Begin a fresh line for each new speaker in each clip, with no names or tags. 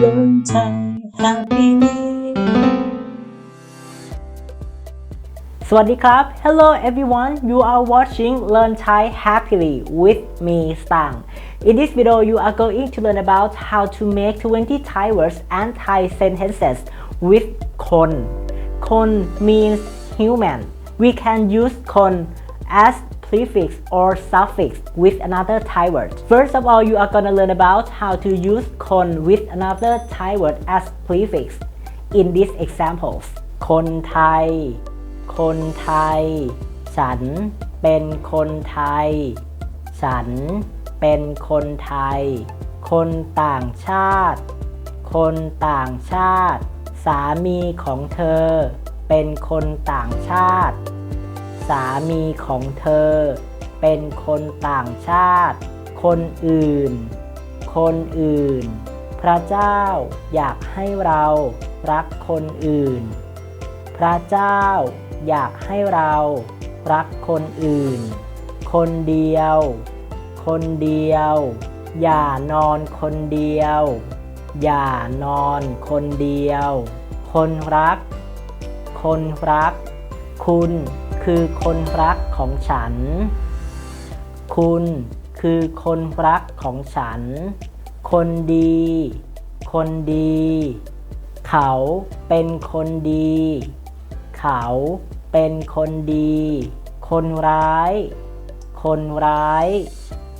Learn Thai happily
สวัสดีครับ Hello everyone you are watching Learn Thai Happily with me Stang In this video you are going to learn about how to make 20 Thai words and Thai sentences with คน คน means human we can use คน as prefix or suffix with another Thai word First of all you are gonna learn about how to use คน with another Thai word as prefix in these examples คนไทย คนไทย ฉันเป็นคนไทย ฉันเป็นคนไทย คนต่างชาติ คนต่างชาติ สามีของเธอ เป็นคนต่างชาติ สามีของเธอ เป็นคนต่างชาติ คนอื่น คนอื่น พระเจ้าอยากให้เรารักคนอื่น พระเจ้าอยากให้เรารักคนอื่น คนเดียว คนเดียว อย่านอนคนเดียว อย่านอนคนเดียว คนรัก คนรัก คุณ คือคนรักของฉัน คุณคือคนรักของฉัน คนดี คนดี เขาเป็นคนดี เขาเป็นคนดี คนร้าย คนร้าย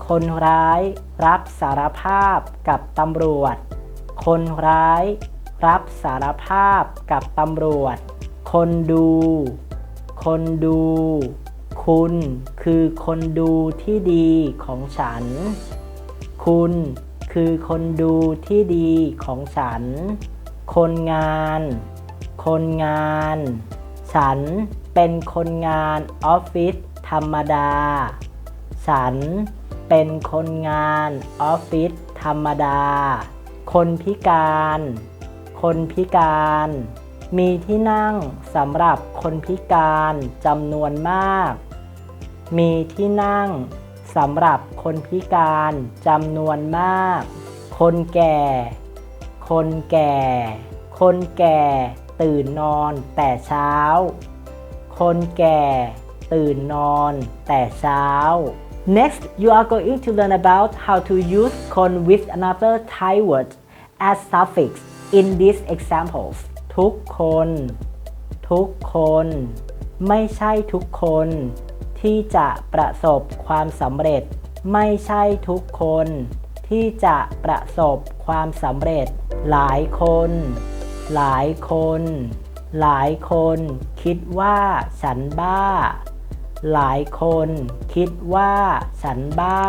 คนร้ายรับสารภาพกับตำรวจ คนร้ายรับสารภาพกับตำรวจ คนดู คนดู คุณคือคนดูที่ดีของฉัน คุณคือคนดูที่ดีของฉัน คนงาน คนงาน ฉันเป็นคนงานออฟฟิศธรรมดา ฉันเป็นคนงานออฟฟิศธรรมดา คนพิการ คนพิการ มีที่นั่งสำหรับคนพิการจำนวนมาก มีที่นั่งสำหรับคนพิการจำนวนมาก คนแก่ คนแก่ คนแก่ตื่นนอนแต่เช้า คนแก่ตื่นนอนแต่เช้า Next you are going to learn about how to use คน with another Thai word as suffix in these examples ทุกคน ทุกคน ไม่ใช่ทุกคน ที่จะประสบความสำเร็จ ไม่ใช่ทุกคน ที่จะประสบความสำเร็จ หลายคน หลายคน หลายคนคิดว่าฉันบ้า หลายคนคิดว่าฉันบ้า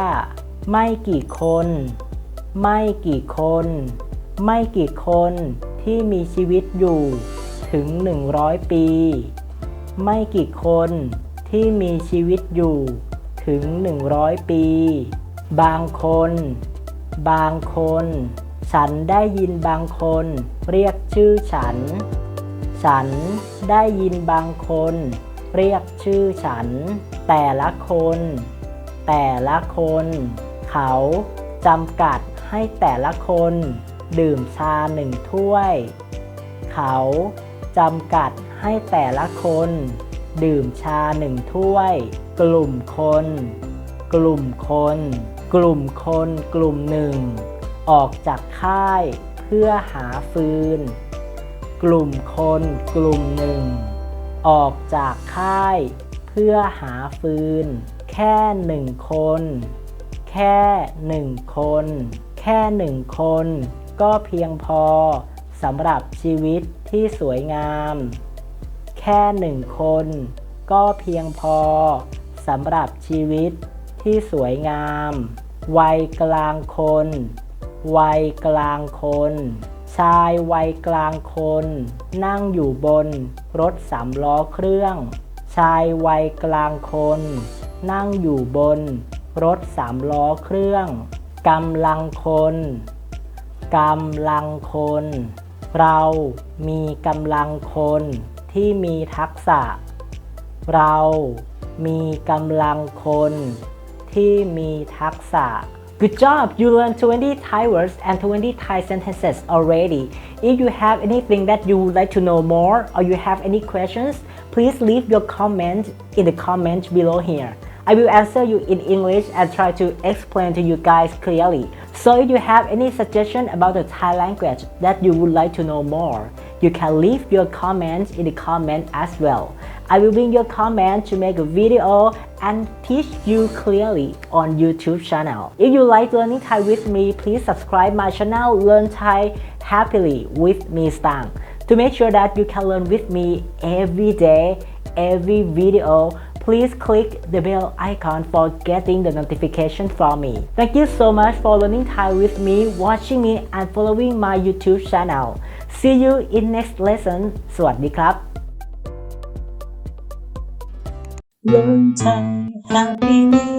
ไม่กี่คน ไม่กี่คน ไม่กี่คน ที่มีชีวิตอยู่ถึง 100 ปี ไม่กี่คนที่มีชีวิตอยู่ถึง 100 ปี บางคน บางคน ฉันได้ยินบางคนเรียกชื่อฉัน ฉันได้ยินบางคน เรียกชื่อฉัน แต่ละคน แต่ละคน เขาจำกัดให้แต่ละคน ดื่มชาหนึ่งถ้วย เขาจำกัดให้แต่ละคน ดื่มชาหนึ่งถ้วย กลุ่มคน กลุ่มคน กลุ่มคน กลุ่มหนึ่ง ออกจากค่ายเพื่อหาฟืน กลุ่มคน กลุ่มหนึ่ง ออกจากค่ายเพื่อหาฟืน แค่หนึ่งคน แค่หนึ่งคน แค่หนึ่งคน ก็เพียงพอสำหรับชีวิตที่สวยงาม แค่หนึ่งคน ก็เพียงพอสำหรับชีวิตที่สวยงาม วัยกลางคน วัยกลางคน ชายวัยกลางคน นั่งอยู่บนรถสามล้อเครื่อง ชายวัยกลางคน นั่งอยู่บนรถสามล้อเครื่องกำลังคน กำลังคน เรามีกำลังคนที่มีทักษะ เรามีกำลังคนที่มีทักษะ Good job! You learned 20 Thai words and 20 Thai sentences already. If you have anything that you would like to know more or you have any questions, please leave your comment in the comment below here. I will answer you in English and try to explain to you guys clearly. So if you have any suggestion about the Thai language that you would like to know more, you can leave your comment in the comment as well. I will bring your comment to make a video and teach you clearly on YouTube channel. If you like learning Thai with me, please subscribe my channel Learn Thai Happily with me Stang to make sure that you can learn with me every day, every video Please click the bell icon for getting the notification from me. Thank you so much for learning Thai with me, watching me and following my YouTube channel. See you in next lesson สวัสดีครับ
Learn Thai happily